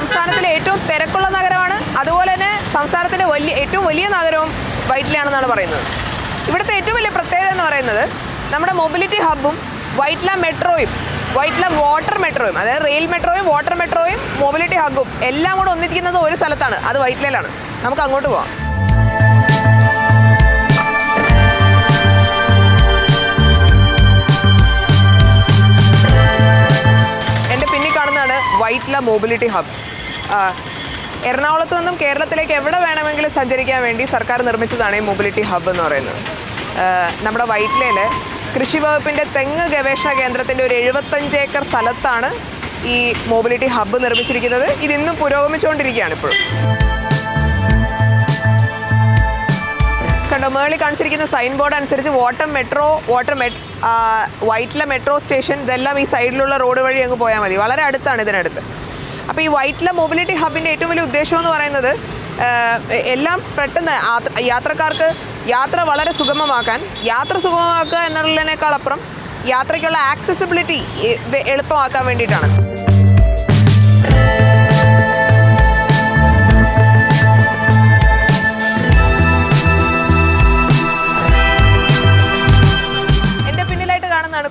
സംസ്ഥാനത്തിലെ ഏറ്റവും തിരക്കുള്ള നഗരമാണ്. അതുപോലെ തന്നെ സംസ്ഥാനത്തിന്റെ വലിയ ഏറ്റവും വലിയ നഗരവും വൈറ്റിലാണെന്നാണ് പറയുന്നത്. ഇവിടുത്തെ ഏറ്റവും വലിയ പ്രത്യേകത എന്ന് പറയുന്നത് നമ്മുടെ മൊബിലിറ്റി ഹബ്ബും വൈറ്റ്ല മെട്രോയും വൈറ്റ്ല വാട്ടർ മെട്രോയും അതായത് റെയിൽ മെട്രോയും വാട്ടർ മെട്രോയും മൊബിലിറ്റി ഹബ്ബും എല്ലാം കൂടെ ഒന്നിരിക്കുന്നത് ഒരു സ്ഥലത്താണ്. അത് വൈറ്റ്ലയിലാണ് നമുക്ക് അങ്ങോട്ട് പോവാം. എന്റെ കാണുന്നതാണ് വൈറ്റ്ല മൊബിലിറ്റി ഹബ് എറണാകുളത്ത് നിന്നും കേരളത്തിലേക്ക് എവിടെ വേണമെങ്കിലും സഞ്ചരിക്കാൻ വേണ്ടി സർക്കാർ നിർമ്മിച്ചതാണ് ഈ മൊബിലിറ്റി ഹബ്ബ് എന്ന് പറയുന്നത്. നമ്മുടെ വൈറ്റ്ലയിൽ കൃഷി വകുപ്പിന്റെ തെങ്ങ് ഗവേഷണ കേന്ദ്രത്തിന്റെ ഒരു എഴുപത്തഞ്ച് ഏക്കർ സ്ഥലത്താണ് ഈ മൊബിലിറ്റി ഹബ്ബ് നിർമ്മിച്ചിരിക്കുന്നത്. ഇതിന്നും പുരോഗമിച്ചുകൊണ്ടിരിക്കുകയാണ് ഇപ്പോഴും. കണ്ടോ മേളിൽ കാണിച്ചിരിക്കുന്ന സൈൻ ബോർഡ് അനുസരിച്ച് വാട്ടർ മെട്രോ വാട്ടർ മെ വൈറ്റില മെട്രോ സ്റ്റേഷൻ ഇതെല്ലാം ഈ സൈഡിലുള്ള റോഡ് വഴി അങ്ങ് പോയാൽ മതി. വളരെ അടുത്താണ് ഇതിനടുത്ത്. അപ്പോൾ ഈ വൈറ്റില മൊബിലിറ്റി ഹബിന്റെ ഏറ്റവും വലിയ ഉദ്ദേശം എന്ന് പറയുന്നത് എല്ലാം പെട്ടെന്ന് യാത്രക്കാർക്ക് യാത്ര വളരെ സുഗമമാക്കാൻ യാത്ര സുഗമമാക്കുക എന്നുള്ളതിനേക്കാൾ അപ്പുറം യാത്രയ്ക്കുള്ള ആക്സസിബിലിറ്റി എളുപ്പമാക്കാൻ വേണ്ടിയിട്ടാണ്.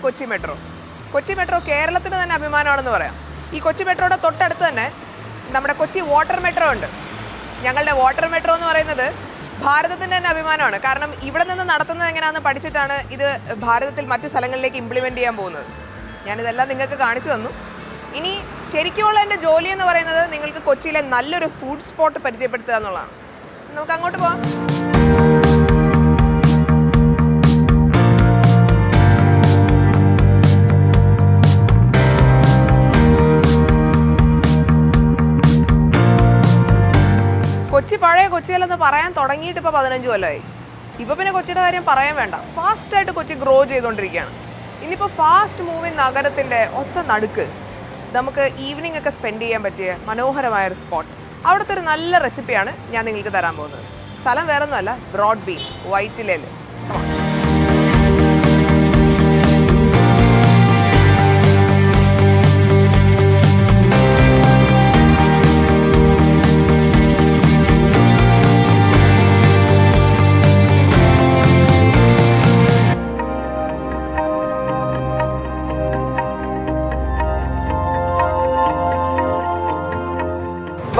കൊച്ചി മെട്രോ. കൊച്ചി മെട്രോ കേരളത്തിന് തന്നെ അഭിമാനമാണെന്ന് പറയാം. ഈ കൊച്ചി മെട്രോയുടെ തൊട്ടടുത്ത് തന്നെ നമ്മുടെ കൊച്ചി വാട്ടർ മെട്രോ ഉണ്ട്. ഞങ്ങളുടെ വാട്ടർ മെട്രോ എന്ന് പറയുന്നത് ഭാരതത്തിന്റെ തന്നെ അഭിമാനമാണ്. കാരണം ഇവിടെ നിന്ന് നടത്തുന്നത് എങ്ങനെയാണെന്ന് പഠിച്ചിട്ടാണ് ഇത് ഭാരതത്തിൽ മറ്റ് സ്ഥലങ്ങളിലേക്ക് ഇംപ്ലിമെന്റ് ചെയ്യാൻ പോകുന്നത്. ഞാനിതെല്ലാം നിങ്ങൾക്ക് കാണിച്ചു തന്നു. ഇനി ശരിക്കുമുള്ള എന്റെ ജോലി എന്ന് പറയുന്നത് നിങ്ങൾക്ക് കൊച്ചിയിലെ നല്ലൊരു ഫുഡ് സ്പോട്ട് പരിചയപ്പെടുത്തുക എന്നുള്ളതാണ്. നമുക്ക് അങ്ങോട്ട് പോവാം. കൊച്ചി പഴയ കൊച്ചിയിലെന്ന് പറയാൻ തുടങ്ങിയിട്ട് ഇപ്പോൾ പതിനഞ്ച് കൊല്ലമായി ഇപ്പോൾ പിന്നെ കൊച്ചിയുടെ കാര്യം പറയാൻ വേണ്ട. ഫാസ്റ്റായിട്ട് കൊച്ചി ഗ്രോ ചെയ്തുകൊണ്ടിരിക്കുകയാണ് ഇന്നിപ്പോൾ ഫാസ്റ്റ് മൂവിങ് നഗരത്തിന്റെ ഒത്ത നടുക്ക് നമുക്ക് ഈവനിങ് ഒക്കെ സ്പെൻഡ് ചെയ്യാൻ പറ്റിയ മനോഹരമായ ഒരു സ്പോട്ട് അവിടുത്തെ ഒരു നല്ല റെസിപ്പിയാണ് ഞാൻ നിങ്ങൾക്ക് തരാൻ പോകുന്നത്. സ്ഥലം വേറൊന്നുമല്ല ബ്രോഡ് ബീൻ വൈറ്റിലേൽ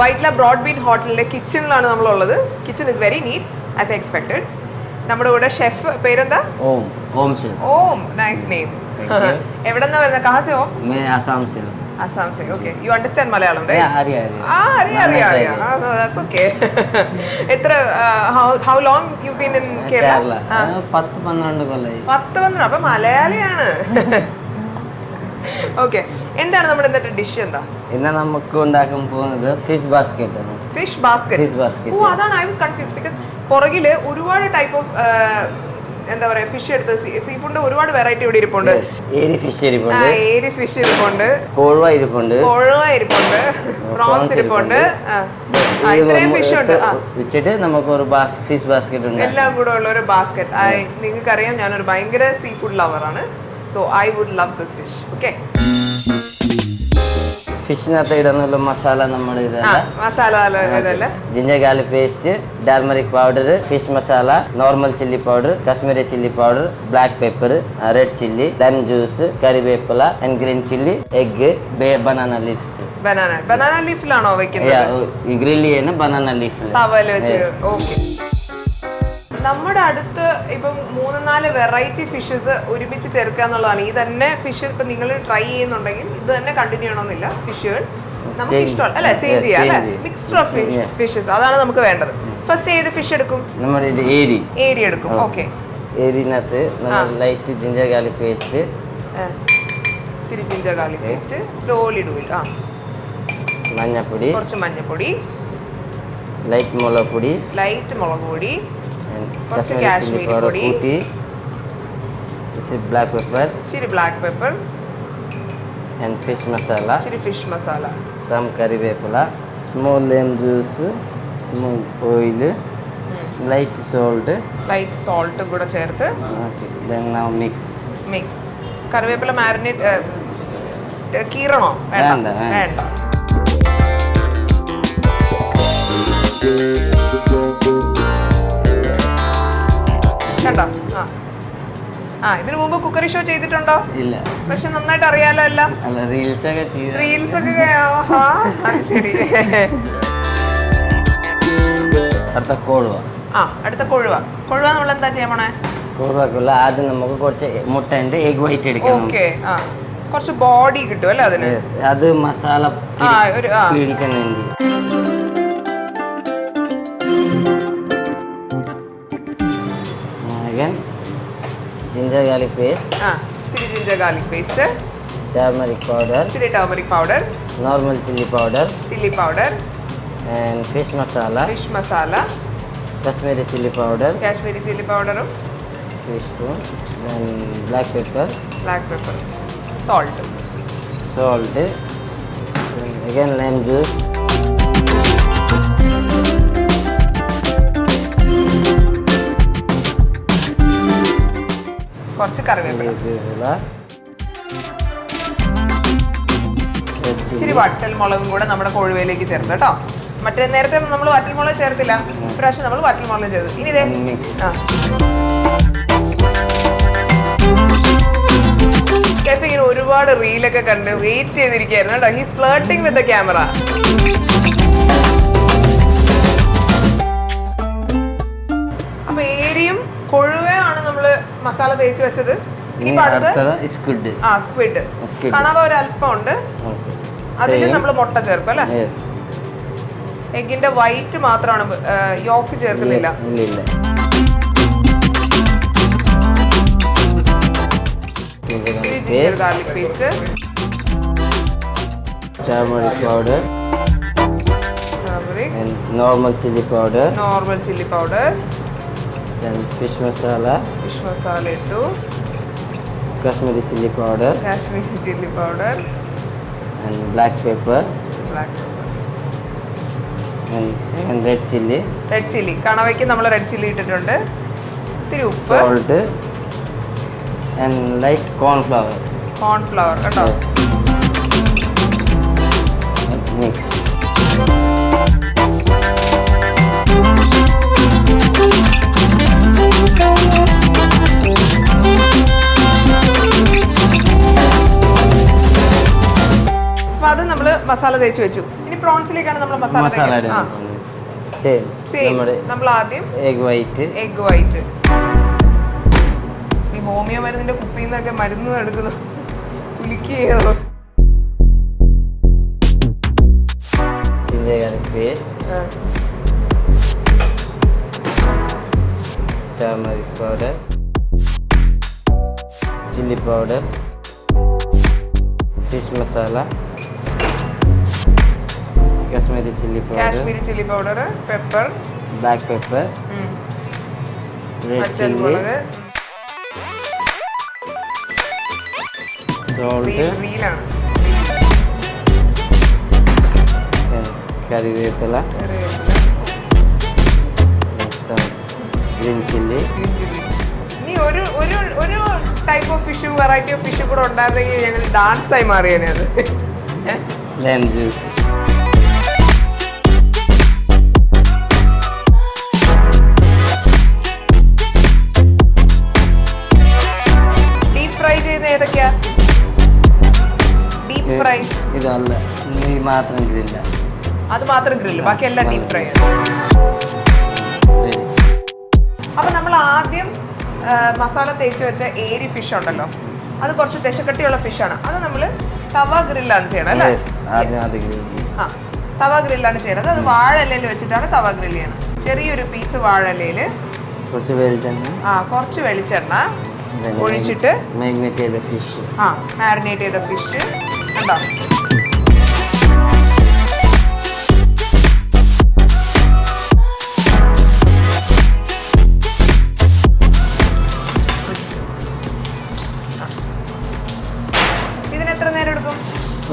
വൈറ്റ്ല ബ്രോഡ് ബീറ്റ് ഹോട്ടലിലെ കിച്ചണിലാണ് നമ്മളുള്ളത്. Kitchen is very neat as expected നമ്മുടെ കൂടെ ഷെഫ് പേരെന്താ? ഓം ഓം ഓം നൈസ് നെയിം എവിടെ വരുന്ന? വരുന്നത് ഓം മേ അസാം സെ അസാം സെ okay you understand Malayalam right ആ ആരി ആ അറിയാം ദാറ്റ്സ് ഓക്കേ എത്ര how how long you been in Kerala. പത്ത് പന്ത്രണ്ട് കൊല്ലായി. 10 12 അപ്പോൾ മലയാളിയാണ്. ഓക്കേ എന്താണ് നമ്മുടെ ഇന്നത്തെ ഡിഷ് എന്താ? ഇന്ന് നമുക്ക് ഉണ്ടാക്കാൻ പോകുന്നത് ഫിഷ് ബാസ്കറ്റ് ആണ്. ഫിഷ് ബാസ്കറ്റ് ഫിഷ് ബാസ്കറ്റ് ഓ അതാണ് ഐ വാസ് കൺഫ്യൂസ് ബിക്കോസ് പുറകിൽ ഒരുപാട് ടൈപ്പ് ഓഫ് എന്താ പറയാ ഫിഷ് എടുത്ത സീ ഫുഡ് ഒരുപാട് വെറൈറ്റി ഇവിടെ ഇരിപ്പുണ്ട്. ഏരി ഫിഷ് ഇരിപ്പുണ്ട്. ഏരി ഫിഷ് ഇരിപ്പുണ്ട്. കോഴവ ഇരിപ്പുണ്ട്. കോഴവ ഇരിപ്പുണ്ട്. പ്രോൺസ് ഇരിപ്പുണ്ട്. ഇത്രയും ഫിഷ് ഉണ്ട്. വെച്ചിട്ട് നമുക്ക് ഒരു ബാസ് ഫിഷ് ബാസ്കറ്റ് ഉണ്ട്. എല്ലാം കൂടെ ഉള്ള ഒരു ബാസ്ക്കറ്റ് ഐ നിങ്ങൾക്കറിയാം ഞാനൊരു ഭയങ്കര സീ ഫുഡ് ആണ്. So I would love this dish okay ഫിഷിനകത്ത് ഇടുന്നുള്ള മസാല നമ്മുടെ ആ ഇതല്ല? Masala ginger garlic paste turmeric powder fish masala normal chilli powder Kashmiri chilli powder black pepper red chilli lime juice കറിവേപ്പില and green chilli egg banana leafs banana banana ലീഫിലാണോ വെക്കുന്നത്? Grill ചെയ്യുന്ന banana ലീഫിൽ okay നമ്മുടെ അടുത്ത് ഇപ്പം മൂന്ന് നാല് variety fishes ഒരുമിച്ച് ചേർക്കുക എന്നുള്ളതാണ്. ഈ തന്നെ ഫിഷ് ഇപ്പം നിങ്ങൾ ട്രൈ ചെയ്യുന്നുണ്ടെങ്കിൽ ഇത് തന്നെ കണ്ടിന്യൂ ചെയ്യണമെന്നില്ല. ഫിഷുകൾ നമുക്ക്. ഇഷ്ടമല്ല അല്ലെ ചേഞ്ച് ചെയ്യാം അല്ലെ? മിക്സ്ഡ് ഓഫ് ഫിഷസ് അതാണ് നമുക്ക് വേണ്ടത്. ഫസ്റ്റ് ഏത് ഫിഷ് എടുക്കും? നമ്മുടെ ഇത് ഏരി. ഏരി എടുക്കും. ഓക്കെ ഏരിനകത്ത് നമ്മൾ ലൈറ്റ് ജിഞ്ചർ ഗാർലിക് പേസ്റ്റ് ഇത്തിരി ജിഞ്ചർ ഗാർലിക് പേസ്റ്റ് സ്ലോലി ഇടുക ഇറ്റ് ആ. മഞ്ഞപ്പൊടി. കുറച്ച് മഞ്ഞപ്പൊടി. ലൈറ്റ് മുളക് പൊടി. ലൈറ്റ് മുളക് പൊടി. കാശ്മീരി പൗഡർ. കൂട്ടി ഇച്ചിരി ബ്ലാക്ക് പെപ്പർ ഇച്ചിരി black pepper and fish masala ഇച്ചിരി ഫിഷ് മസാല സം കറിവേപ്പില small lemon juice small oil light salt light സോൾട്ടും കൂടെ ചേർത്ത് ദെൻ നൗ മിക്സ് മിക്സ് കറിവേപ്പില മാരിനേറ്റ് കീറണോ? വേണ്ട, വേണ്ട. വേണ്ട. കണ്ടോ? ആ. ആ ഇതിനു മുമ്പ് കുക്കറി ഷോ ചെയ്തിട്ടുണ്ടോ? ഇല്ല. പക്ഷെ നന്നായിട്ട് അറിയാലോ എല്ലാം. അല്ല റീൽസ് ഒക്കെ റീൽസ് ഒക്കെ ആഹാ, അത് ശരി. അടുത്ത കോഴുവ ആ അടുത്ത കൊഴുവ. കൊഴുവ നമ്മൾ എന്താ ചെയ്യാൻ പോണേ? കോഴുവക്കുള്ള ആദ്യം നമുക്ക് കുറച്ച് മുട്ടന്റെ എഗ് വൈറ്റ് എടുക്കണം. ഓക്കെ ആ. കുറച്ച് ബോഡി കിട്ടും അല്ലേ അതിന്? അത് മസാല ആ, ഒരു- ആ. പിടിക്കാൻ വേണ്ടി. Again ginger garlic paste ആ ഇച്ചിരി ginger garlic paste turmeric powder ഇച്ചിരി turmeric powder normal chili powder chilli powder and fish masala fish masala kashmiri chili powder Kashmiri chilli പൗഡറും teaspoon then black pepper black pepper salt salt then again lime കുറച്ച് കറിവേപ്പില. ഇച്ചിരി വട്ടൽ മുളകും കൂടെ നമ്മുടെ കൊഴുവയിലേക്ക് ചേർത്ത് കേട്ടോ. മറ്റേ നേരത്തെ നമ്മൾ വറ്റൽ മുളക് ചേർത്തില്ല. ഇപ്രാവശ്യം നമ്മൾ വറ്റൽ മുളക് ചേർത്ത്. ഇനി ഇതേ. and mix ആ. കെഫ് ഇങ്ങനെ ഒരുപാട് റീലൊക്കെ കണ്ട് വെയിറ്റ് ചെയ്തിരിക്കുകയായിരുന്നു കേട്ടോ. He's flirting with the camera അപ്പൊ ഏരിയും നമ്മൾ മസാല തേച്ച് വെച്ചത്. ഇനി ഇനിയിപ്പോ അടുത്തത് സ്ക്വിഡ് ആ സ്ക്വിഡ്. കണവ ഒരു അല്പം ഉണ്ട് അതിന് നമ്മൾ മുട്ട ചേർക്കും അല്ലേ? എഗിന്റെ വൈറ്റ് മാത്രമാണ് യോക്ക് ചേർക്കുന്നില്ല. Ginger garlic paste turmeric powder. Turmeric. And normal chili powder. Chilli powder then fish masala fish masala ഇട്ടു kashmiri chili powder Kashmiri chilli powder and black pepper black and red chili red chilli കണവയ്ക്ക് നമ്മൾ red chilli ഇട്ടിട്ടുണ്ട് ഇത്തിരി ഉപ്പ് salt and light corn flour cornflour കേട്ടോ and അപ്പൊ അത് നമ്മൾ മസാല തേച്ച് വെച്ചു. ഇനി പ്രോൺസിലേക്കാണ് നമ്മൾ മസാല മസാല തേക്കുന്നത്. ആ. സെയിം സെയിം നമ്മുടെ നമ്മൾ ആദ്യം എഗ് വൈറ്റ് എഗ് വൈറ്റ് ഈ ഹോമിയോ മരുന്നിന്റെ കുപ്പിയിൽ നിന്നൊക്കെ മരുന്ന് എടുക്കുന്നു കുലിക്ക് ചെയ്തോ പേസ്റ്റ് ആ. turmeric powder. Chili powder. Fish masala. Kashmiri chilli powder Kashmiri chilli powder pepper black pepper red chilli and കറിവേപ്പില green chilli. ഇനി ഒരു ഒരു ഒരു type of fish variety of fish കൂടെ ഉണ്ടായിരുന്നെങ്കിൽ ഞങ്ങൾ ഡാൻസ് ആയി മാറിയേനെ അത്. Juice juice. ഫ്രൈ ഇതല്ല. ഈ മാത്രം ഗ്രില്ല. അത് മാത്രം ഗ്രില്ല്. ബാക്കി എല്ലാം ഡീപ് ഫ്രൈ അപ്പൊ നമ്മൾ ആദ്യം മസാല തേച്ച് വെച്ച ഏരി ഫിഷ് ഉണ്ടല്ലോ. അത് കുറച്ച് ദശക്കട്ടിയുള്ള ആണ്. അത് നമ്മൾ തവ ഗ്രില്ലാണ് ചെയ്യണം അല്ലേ. ആ തവ ഗ്രില്ലാണ് ചെയ്യണത്. അത് വാഴയിലയിൽ വെച്ചിട്ടാണ് തവ ഗ്രില്ല് ചെയ്യണം ചെറിയൊരു പീസ് വാഴയിലയിൽ കുറച്ച് വെളിച്ചെണ്ണ. ആ കുറച്ച് വെളിച്ചെണ്ണ ഒഴിച്ചിട്ട് മാഗ്നേറ്റ് ചെയ്ത ഫിഷ് ആ മാരിനേറ്റ് ചെയ്ത ഫിഷ് കണ്ടോ?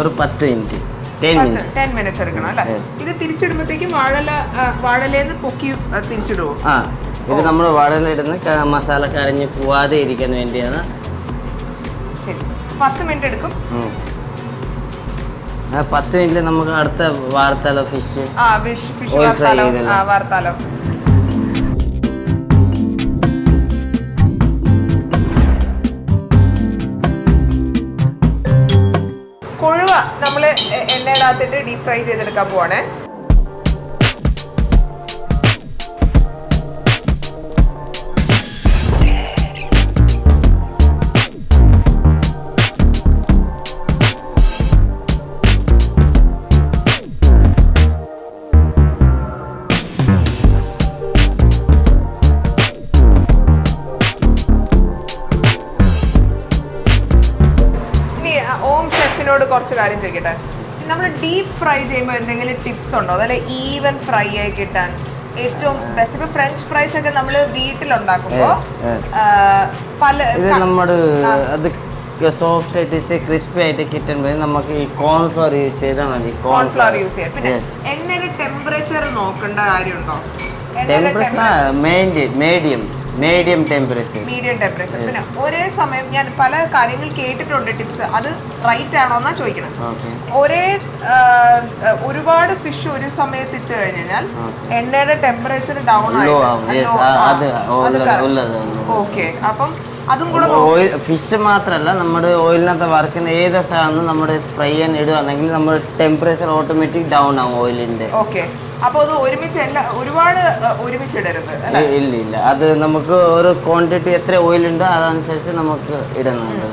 ഒരു പത്ത് മിനിറ്റ്. ടെൻ മിനിറ്റ്സ് ടെൻ എടുക്കണം അല്ലേ. ഇത് തിരിച്ചിടുമ്പോഴത്തേക്കും വാഴല വാഴലേന്ന് പൊക്കി തിരിച്ചിടുവോ? ആ ഇത് നമ്മൾ വാഴലിടുന്ന മസാല കരഞ്ഞ് പോവാതെ ഇരിക്കാൻ വേണ്ടിയാണ്. ശരി. പത്ത് മിനിറ്റ് എടുക്കും. പത്ത് മിനിറ്റ് നമുക്ക് അടുത്ത വാർത്താലോ ഫിഷ്? ഫിഷ് വാർത്താലോ. അകത്തിട്ട് ഡീപ് ഫ്രൈ ചെയ്തെടുക്കാൻ പോവാണേ. ഓം ഷെഫിനോട് കുറച്ച് കാര്യം ചോദിക്കട്ടെ? നമ്മൾ ഡീപ്പ് ഫ്രൈ ചെയ്യുമ്പോൾ എന്തെങ്കിലും ടിപ്സ് ഉണ്ടോ? അതല്ല ഈവൻ ഫ്രൈ ആയി കിട്ടാൻ ഏറ്റവും ബെസ്റ്റ് ഇപ്പൊ ഫ്രഞ്ച് ഫ്രൈസ് ഒക്കെ നമ്മൾ വീട്ടിലുണ്ടാക്കുമ്പോൾ പല ഇത് നമ്മുടെ അത് സോഫ്റ്റ് ആയിട്ട് ക്രിസ്പി ആയിട്ട് കിട്ടുമ്പോൾ നമുക്ക് ഈ കോൺഫ്ലവർ യൂസ് ചെയ്താൽ മതി കോൺഫ്ലവർ യൂസ് ചെയ്യാം. പിന്നെ എണ്ണയുടെ ടെമ്പറേച്ചർ നോക്കേണ്ട കാര്യമുണ്ടോ? Temperature medium medium temperature medium temperature പിന്നെ ഒരേ സമയം ഞാൻ പല കാര്യങ്ങൾ കേട്ടിട്ടുണ്ട് ടിപ്സ്. അത് റൈറ്റ് ആണോ എന്നാ ചോദിക്കണം ഒരേ ഒരുപാട് ഫിഷ് ഒരു സമയത്ത് ഇട്ട് കഴിഞ്ഞാൽ എണ്ണയുടെ ടെമ്പറേച്ചർ ഡൗൺ. ഓക്കെ അപ്പം അതും കൂടെ ഓയിൽ ഫിഷ് മാത്രമല്ല നമ്മുടെ ഓയിലിനകത്ത് വർക്കിന് ഏത് സാധനം നമ്മുടെ ഫ്രൈ ചെയ്യാൻ ഇടുകയാണെങ്കിൽ നമ്മുടെ ടെമ്പറേച്ചർ ഓട്ടോമാറ്റിക് ഡൗൺ ആവും ഓയിലിന്റെ ഓക്കെ അപ്പൊ അത് ഒരുമിച്ച് എല്ലാ ഒരുപാട് ഒരുമിച്ചിടരുത് ഇല്ല ഇല്ല. അത് നമുക്ക് ഒരു ക്വാണ്ടിറ്റി എത്ര ഓയിൽ ഉണ്ട് അതനുസരിച്ച് നമുക്ക് ഇടുന്നുണ്ട്.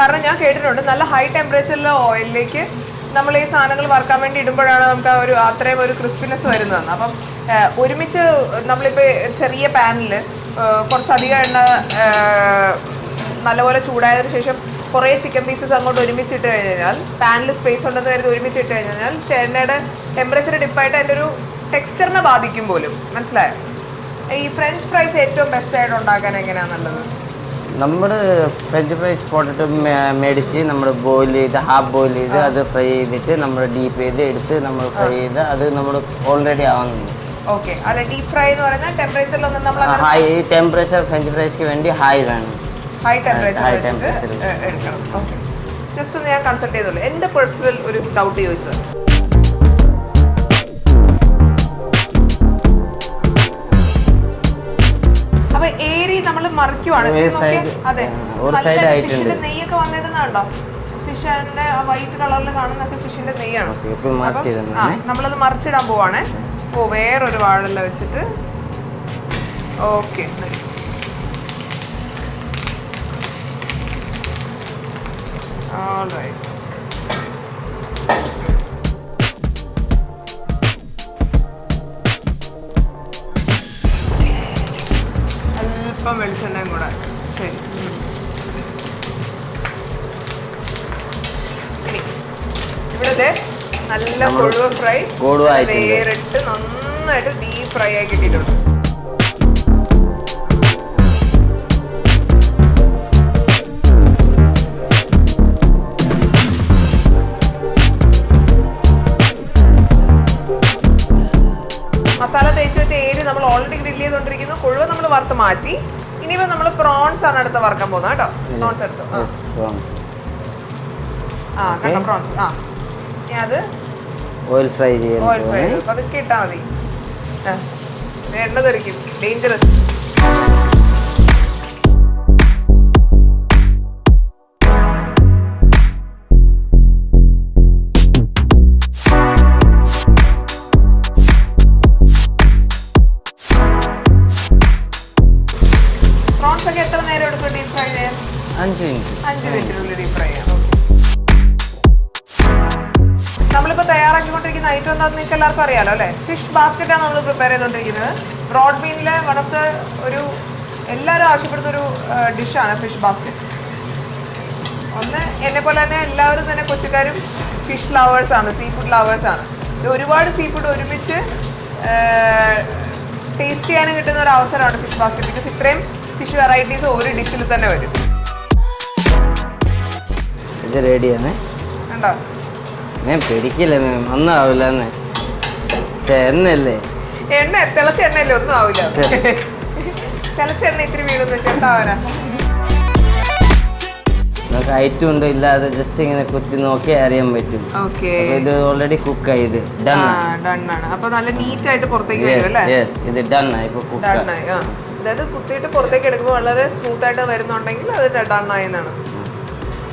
കാരണം ഞാൻ കേട്ടിട്ടുണ്ട് നല്ല ഹൈ ടെമ്പറേച്ചറിലെ ഓയിലിലേക്ക് നമ്മൾ ഈ സാധനങ്ങൾ വറുക്കാൻ വേണ്ടി ഇടുമ്പോഴാണ് നമുക്ക് ആ ഒരു അത്രയും ഒരു ക്രിസ്പിനെസ് വരുന്നത്. അപ്പം ഒരുമിച്ച് നമ്മളിപ്പോൾ ചെറിയ പാനിൽ കുറച്ചധികം എണ്ണ നല്ലപോലെ ചൂടായതിനു ശേഷം കുറേ ചിക്കൻ പീസസ് അങ്ങോട്ട് ഒരുമിച്ചിട്ട് കഴിഞ്ഞാൽ പാനിൽ സ്പേസ് ഉണ്ടെന്ന് കരുതി ഒരുമിച്ചിട്ട് കഴിഞ്ഞാൽ ചേട്ടനയുടെ ടെമ്പറേച്ചർ ഡിപ്പായിട്ട് അതിന്റെ ഒരു ടെക്സ്ചറിനെ ബാധിക്കും പോലും. മനസ്സിലായോ? ഈ ഫ്രഞ്ച് ഫ്രൈസ് ഏറ്റവും ബെസ്റ്റ് ആയിട്ട് ഉണ്ടാക്കാൻ എങ്ങനെയാണെന്നുള്ളത് നമ്മൾ ഫ്രഞ്ച് ഫ്രൈസ് പോട്ടിട്ട് മേടിച്ച് നമ്മൾ ബോയിൽ ചെയ്ത് ഹാഫ് ബോയിൽ ചെയ്ത് അത് ഫ്രൈ ചെയ്തിട്ട് നമ്മൾ ഡീപ്പ് ചെയ്ത് എടുത്ത് നമ്മൾ ഫ്രൈ ചെയ്ത് അത് നമ്മൾ ഓൾറെഡി ആവുന്നുണ്ട് ഓക്കെ അല്ല ഡീപ് ഫ്രൈ എന്ന് പറയുന്നത് ടെമ്പറേച്ചറിലൊന്നും നമ്മൾ ഹൈ ടെമ്പറേച്ചർ ഫ്രഞ്ച് ഫ്രൈസ്ക്ക് വേണ്ടി ഹൈ വേണം. ഹൈ ടെമ്പറേച്ചർ വെച്ചിട്ട് എടുക്കണം. ഓക്കെ ജസ്റ്റ് ഒന്ന് ഞാൻ കൺസൾട്ട് ചെയ്തോളൂ. എന്റെ പേഴ്സണൽ ഒരു ഡൗട്ട് ചോദിച്ചത്. അപ്പൊ ഏരി നമ്മൾ മറിക്കുവാണ്. അതെ. ഫിഷിന്റെ നെയ്യൊക്കെ വന്നേക്കുന്നുണ്ടോ ഫിഷിന്റെ വൈറ്റ് കളറിൽ കാണുന്നൊക്കെ ഫിഷിന്റെ നെയ്യാണ്. നമ്മളത് മറിച്ചിടാൻ പോവാണേ. ഓ വേറൊരു വാഴല്ല വെച്ചിട്ട്. ഓക്കെ അല്പം വെളിച്ചെണ്ണയും കൂടെ. ശരി. ഇവിടെ നല്ല കൊഴുവ ഫ്രൈ. വേറിട്ട് നന്നായിട്ട് ഡീപ് ഫ്രൈ ആയി കിട്ടിയിട്ടുണ്ട്. നമ്മൾ വറുത്ത് മാറ്റി. ഇനിയിപ്പോൾ നമ്മൾ പ്രോൺസ് ആണ് അടുത്ത് വറുക്കാൻ പോകുന്നത് കേട്ടോ. പ്രോൺസ് എടുത്തു. ആ. കണ്ടോ പ്രോൺസ് ആ. അത് ഓയിൽ ഫ്രൈ ചെയ്യാൻ ഓയിൽ ഫ്രൈ പോകുന്നത്. പതുക്കെ ഇട്ടാൽ മതി. എണ്ണ തെറിക്കും. ഡേഞ്ചറസ് നമ്മളിപ്പോ തയ്യാറാക്കിക്കൊണ്ടിരിക്കുന്ന ഐറ്റം എന്താണെന്ന് നിങ്ങൾക്ക് എല്ലാവർക്കും അറിയാലോ അല്ലേ? ഫിഷ് ബാസ്ക്കറ്റ് ആണ് നമ്മൾ പ്രിപ്പയർ ചെയ്തുകൊണ്ടിരിക്കുന്നത് ബ്രോഡ് ബീനിലെ വണത്ത് ഒരു എല്ലാവരും ആവശ്യപ്പെടുന്ന ഒരു ഡിഷാണ് ഫിഷ് ബാസ്ക്കറ്റ് ഒന്ന് എന്നെ പോലെ തന്നെ എല്ലാവരും തന്നെ കൊച്ചുകാരും ഫിഷ് ലവേഴ്സ് ആണ് സീ ഫുഡ് ലവേഴ്സ് ആണ്. ഇത് ഒരുപാട് സീ ഫുഡ് ഒരുമിച്ച് ടേസ്റ്റ് ചെയ്യാനും കിട്ടുന്ന ഒരു അവസരമാണ് ഫിഷ് ബാസ്ക്കറ്റ് ബിക്കോസ് ഇത്രയും ഫിഷ് വെറൈറ്റീസ് ഒരു ഡിഷിൽ തന്നെ വരും. ഇത് റെഡിയാണ് കണ്ടോ? ഞാൻ പിടിക്കില്ല മാം ഒന്നും ആവില്ല എണ്ണല്ലേ എണ്ണ തിളച്ച എണ്ണയല്ലേ? ഒന്നും ആവില്ല. തിളച്ച എണ്ണ ഇത്തിരി വെച്ചാൽ എന്താവാനാ നമുക്ക് ഐറ്റം ഉണ്ടോ ഇല്ലാതെ ജസ്റ്റ് ഇങ്ങനെ കുത്തി നോക്കി അറിയാൻ പറ്റും. ഇത് ഓൾറെഡി കുക്ക് ഇത് ഡൺ ആണ്. അപ്പൊ നല്ല നീറ്റ് ആയിട്ട് പുറത്തേക്ക് വരും അല്ലേ ഇത് ഡൺ ആയി ഇപ്പൊ കുക്ക് ആയി. അതായത് കുത്തിയിട്ട് പുറത്തേക്ക് എടുക്കുമ്പോൾ വളരെ സ്മൂത്ത് ആയിട്ട് വരുന്നുണ്ടെങ്കിൽ അത് ഡൺ ആയി എന്നാണ്.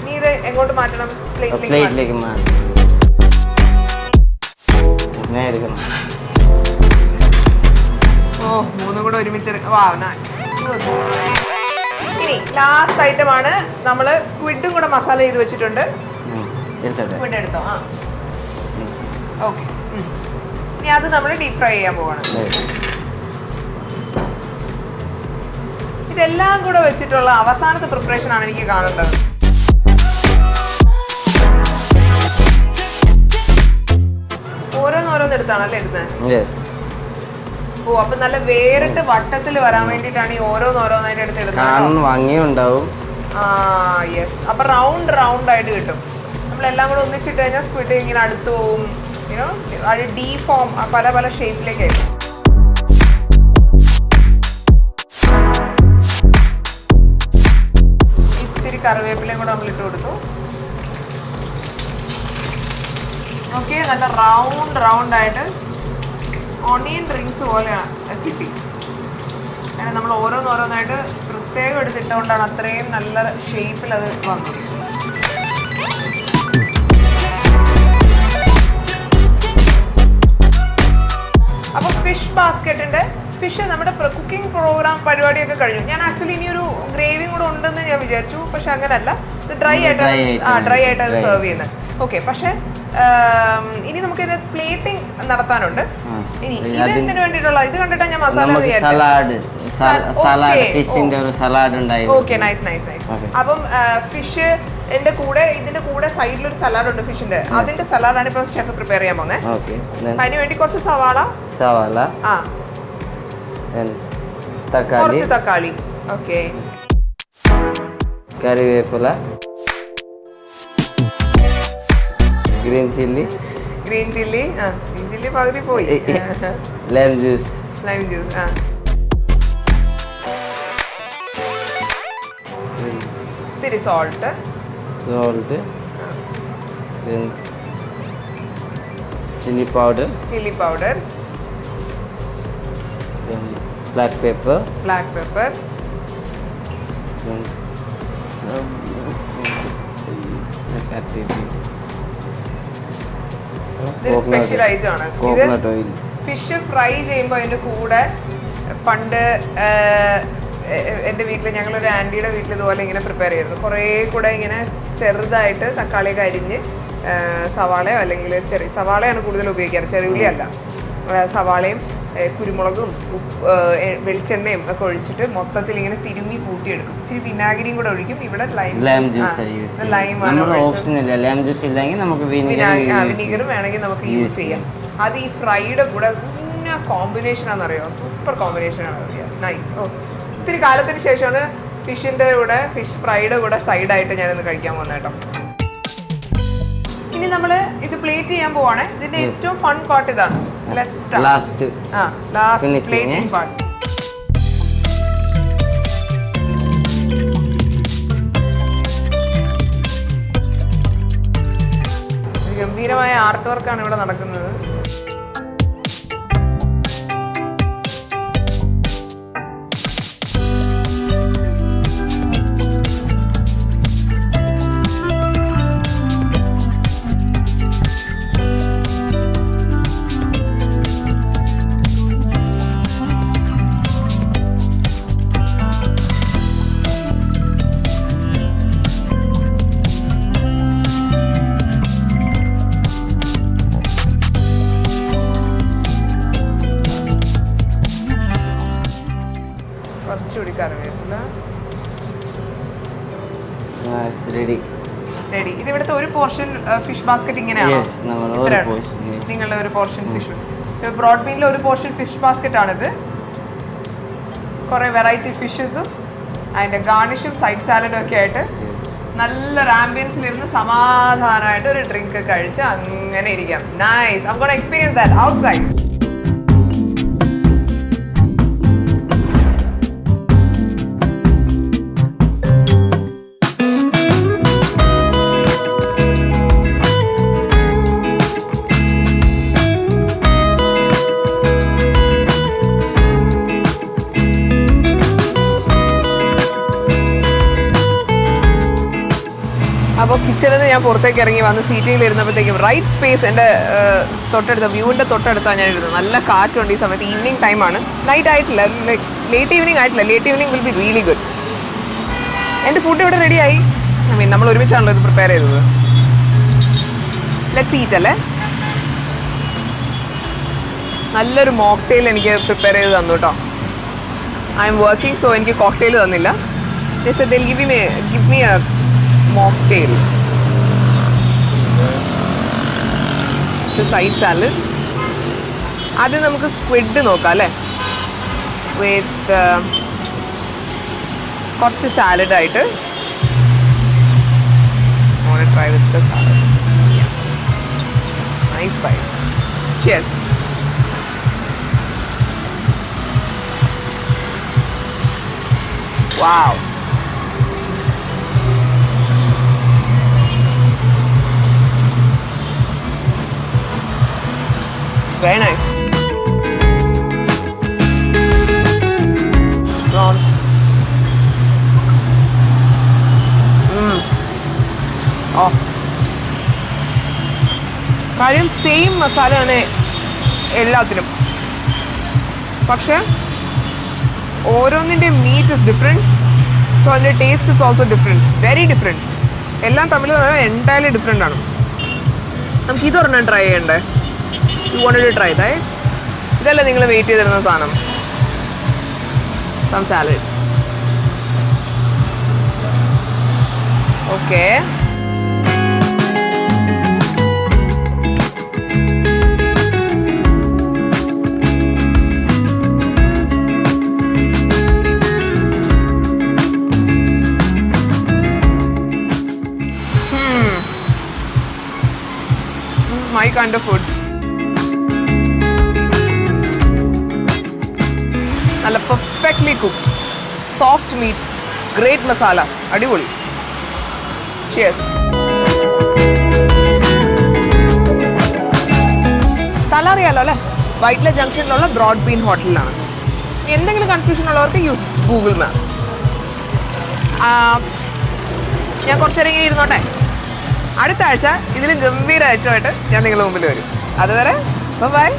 നീ ഇത് എങ്ങോട്ട് മാറ്റണം? പ്ലേറ്റിലേക്ക് പ്ലേറ്റിലേക്ക് ഇങ്ങനെ എടുക്കണം ഓ മൂന്നും കൂടെ ഒരുമിച്ച് ഇനി ലാസ്റ്റ് ഐറ്റം ആണ് നമ്മൾ സ്ക്വിഡും കൂടെ മസാല ചെയ്ത് വെച്ചിട്ടുണ്ട്. സ്ക്വിഡ് എടുത്തോ? ആ. ഓക്കെ ഇനി അത് നമ്മൾ ഡീപ് ഫ്രൈ ചെയ്യാൻ പോവാണ്. ഇതെല്ലാം കൂടെ വെച്ചിട്ടുള്ള അവസാനത്തെ പ്രിപ്പറേഷൻ ആണ് എനിക്ക് കാണേണ്ടത്. എടുത്താണല്ലേ Yes. ഓ അപ്പൊ നല്ല വേറിട്ട് വട്ടത്തിൽ വരാൻ വേണ്ടിട്ടാണ് ഈ ഓരോന്നോരോന്നായിട്ട് എടുത്ത് ഇടുന്നത് ഭംഗിയുണ്ടാവും. ആ യെസ് അപ്പൊ റൗണ്ട് റൗണ്ട് ആയിട്ട് കിട്ടും. നമ്മളെല്ലാം കൂടെ ഒന്നിച്ചിട്ട് കഴിഞ്ഞാൽ സ്ക്വിഡ് ഇങ്ങനെ അടുത്ത് പോവും. യുനോ അത് ഡീ ഫോം പല പല ഷേപ്പിലേക്കായിരിക്കും ഇത്തിരി കറിവേപ്പിലയും കൂടെ നമ്മൾ ഇട്ട് കൊടുത്തു. ഓക്കെ നല്ല റൗണ്ട് റൗണ്ട് ആയിട്ട് ഓണിയൻ റിങ്സ് പോലെയാണ് കിട്ടി അങ്ങനെ നമ്മൾ ഓരോന്നോരോന്നായിട്ട് പ്രത്യേകം എടുത്തിട്ടുകൊണ്ടാണ് അത്രയും നല്ല ഷേപ്പിൽ അത് വന്നത്. അപ്പോൾ ഫിഷ് ബാസ്ക്കറ്റിന്റെ ഫിഷ് നമ്മുടെ കുക്കിംഗ് പ്രോഗ്രാം പരിപാടിയൊക്കെ കഴിഞ്ഞു. ഞാൻ ആക്ച്വലി ഇനി ഒരു ഗ്രേവിയും കൂടെ ഉണ്ടെന്ന് ഞാൻ വിചാരിച്ചു പക്ഷെ അങ്ങനല്ല. ഇത് ഡ്രൈ ആയിട്ടാണ് ആ ഡ്രൈ ആയിട്ടാണ്. സെർവ് ചെയ്യുന്നത്. ഓക്കെ പക്ഷെ ഇനി നമുക്ക് ഇത് പ്ലേറ്റിംഗ് നടത്താനുണ്ട് ഇനി ഇത് വേണ്ടിയിട്ടുള്ള ഇത് കണ്ടിട്ടാ ഞാൻ മസാല നമുക്ക് വിചാരിച്ചത് സലാഡ് സ- സലാഡ് okay. ഫിഷിന്റെ ഒരു സലാഡ് ഉണ്ടായി okay nice nice nice appam fish എന്റെ കൂടെ ഇതിന്റെ കൂടെ സൈഡിൽ ഒരു സലാഡ് ഉണ്ട് ഫിഷിന്റെ അതിന്റെ സലാഡാണ് ഇപ്പൊ ഷെഫ് പ്രിപ്പയർ ചെയ്യാൻ പോകുന്നത് ഓക്കെ അതിന് വേണ്ടി കുറച്ച് സവാള. സവാള. ആ. തക്കാളി. കുറച്ച് തക്കാളി. ഓക്കെ കറിവേപ്പില. ഗ്രീൻ ചില്ലി ഗ്രീൻ ചില്ലി ആ ഗ്രീൻ ചില്ലി പകുതി പോയി ലെമൺ ജ്യൂസ് ലൈം ജ്യൂസ് ആ ഇത്തിരി salt salt then chilli powder chilli powder then black pepper black pepper then some ഇതൊരു സ്പെഷ്യൽ ഐറ്റം ആണ്. ഇത് ഫിഷ് ഫ്രൈ ചെയ്യുമ്പോൾ അതിന്റെ കൂടെ പണ്ട് എന്റെ വീട്ടിൽ ഞങ്ങളൊരു ആന്റിയുടെ വീട്ടിൽ ഇതുപോലെ ഇങ്ങനെ പ്രിപ്പയർ ചെയ്തിരുന്നു. കുറേ കൂടെ ഇങ്ങനെ ചെറുതായിട്ട് തക്കാളി അരിഞ്ഞ് സവാളയോ അല്ലെങ്കിൽ ചെറിയ സവാളയാണ് കൂടുതൽ ഉപയോഗിക്കാറ് ചെറിയുള്ളി അല്ല സവാളയും കുരുമുളകും ഉപ്പ് വെളിച്ചെണ്ണയും ഒക്കെ ഒഴിച്ചിട്ട് മൊത്തത്തിൽ ഇങ്ങനെ തിരുമ്മി കൂട്ടിയെടുക്കും. ഇച്ചിരി വിനാഗിരിയും കൂടെ ഒഴിക്കും. ഇവിടെ ലൈം ലൈം ജ്യൂസ് ലൈമാണ് ഓപ്ഷൻ ഇല്ല. ലാം ജ്യൂസ് ഇല്ലെങ്കിൽ നമുക്ക് വിനീഗർ വേണമെങ്കിൽ നമുക്ക് യൂസ് ചെയ്യാം. അത് ഈ ഫ്രൈയുടെ കൂടെ കോമ്പിനേഷൻ ആണെന്നറിയോ? സൂപ്പർ കോമ്പിനേഷൻ ആണ് നൈസ് ഓ ഇത്തിരി കാലത്തിന് ശേഷമാണ് ഫിഷിന്റെ കൂടെ ഫിഷ് ഫ്രൈയുടെ കൂടെ സൈഡായിട്ട് ഞാനൊന്ന് കഴിക്കാൻ പോകുന്നത് കേട്ടോ. ഇനി നമ്മൾ ഇത് പ്ലേറ്റ് ചെയ്യാൻ പോവാണ്. ഇതിന്റെ ഏറ്റവും ഫൺ പാർട്ട് ഇതാണ്. ലാസ്റ്റ് ആ ലാസ്റ്റ് പ്ലേറ്റിംഗ് eh? പാർട്ട് ഗംഭീരമായ ആർട്ട് വർക്കാണ് ഇവിടെ നടക്കുന്നത്. കുറച്ചുകൂടി കറിവേപ്പില റെഡി റെഡി ഇത് ഇവിടുത്തെ ഒരു പോർഷൻ ഫിഷ് ബാസ്ക്കറ്റ് ഇങ്ങനെയാണ്? നിങ്ങളുടെ ഒരു പോർഷൻ ഫിഷ് ബ്രോഡ് മീനിലെ ഒരു പോർഷൻ ഫിഷ് ബാസ്ക്കറ്റ് ആണിത്. കുറേ വെറൈറ്റി ഫിഷസും അതിന്റെ ഗാർണിഷും സൈഡ് സാലഡും ഒക്കെ ആയിട്ട് നല്ലൊരു ആംബിയൻസിലിരുന്ന് സമാധാനമായിട്ട് ഒരു ഡ്രിങ്ക് കഴിച്ച് അങ്ങനെ ഇരിക്കാം. Nice I gone experience that outside കിച്ചണിൽ ഞാൻ പുറത്തേക്ക് ഇറങ്ങി വന്ന് സീറ്റിൽ ഇരുന്നപ്പോഴത്തേക്കും റൈറ്റ് സ്പേസ് എന്റെ തൊട്ടടുത്ത വ്യൂവിന്റെ തൊട്ടടുത്താണ് ഞാൻ ഇരുന്നത്. നല്ല കാറ്റുണ്ട് ഈ സമയത്ത്. ഈവനിങ് ടൈമാണ് നൈറ്റ് ആയിട്ടില്ല. ലൈക്ക് ലേറ്റ് ഈവനിങ് ആയിട്ടില്ല. Late evening will be really good എന്റെ ഫുഡ് ഇവിടെ റെഡിയായി ഐ മീൻ നമ്മൾ ഒരുമിച്ചാണല്ലോ ഇത് പ്രിപ്പയർ ചെയ്തത്. ലെറ്റ്സ് ഈറ്റ് അല്ലേ? നല്ലൊരു മോക്ടെയിൽ എനിക്ക് പ്രിപ്പയർ ചെയ്ത് തന്നു കേട്ടോ ഐ എം വർക്കിംഗ് സോ എനിക്ക് കോക്ടെയിൽ തന്നില്ല. Give me give me a mocktail side salad. ആദ്യം നമുക്ക് സ്ക്വിഡ് നോക്കാം അല്ലേ? വിത്ത് കുറച്ച് സാലഡായിട്ട് try with salad nice bye cheers Wow. Very nice. Prawns. Mm. Oh. കാര്യം സെയിം മസാലയാണ് എല്ലാത്തിനും പക്ഷേ ഓരോന്നിന്റെ മീറ്റ് ഇസ് ഡിഫറെന്റ് സോ അതിന്റെ taste is also different very different എല്ലാം തമ്മിൽ എന്റയർലി ഡിഫറെന്റ് ആണ് നമുക്ക് ഇതൊരെണ്ണം ട്രൈ ചെയ്യണ്ടേ you want to try thy ഇതല്ലേ നിങ്ങൾ വെയിറ്റ് ചെയ്തിരുന്ന സാധനം? Some salad okay my kind of. Perfectly cooked soft meat great masala അടിപൊളി. ചിയേഴ്സ് സ്ഥലം അറിയാലോ അല്ലേ? വൈറ്റ്ല ജംഗ്ഷനിലുള്ള ബ്രോഡ് ബീൻ ഹോട്ടലിലാണ് എന്തെങ്കിലും കൺഫ്യൂഷൻ ഉള്ളവർക്ക് യൂസ് ഗൂഗിൾ മാപ്സ് ഞാൻ കുറച്ച് നേരം ഇങ്ങനെ ഇരുന്നോട്ടെ. അടുത്ത ആഴ്ച ഇതിലും ഗംഭീര ഐറ്റമായിട്ട് ഞാൻ നിങ്ങളുടെ മുമ്പിൽ വരും. അതുവരെ ബൈ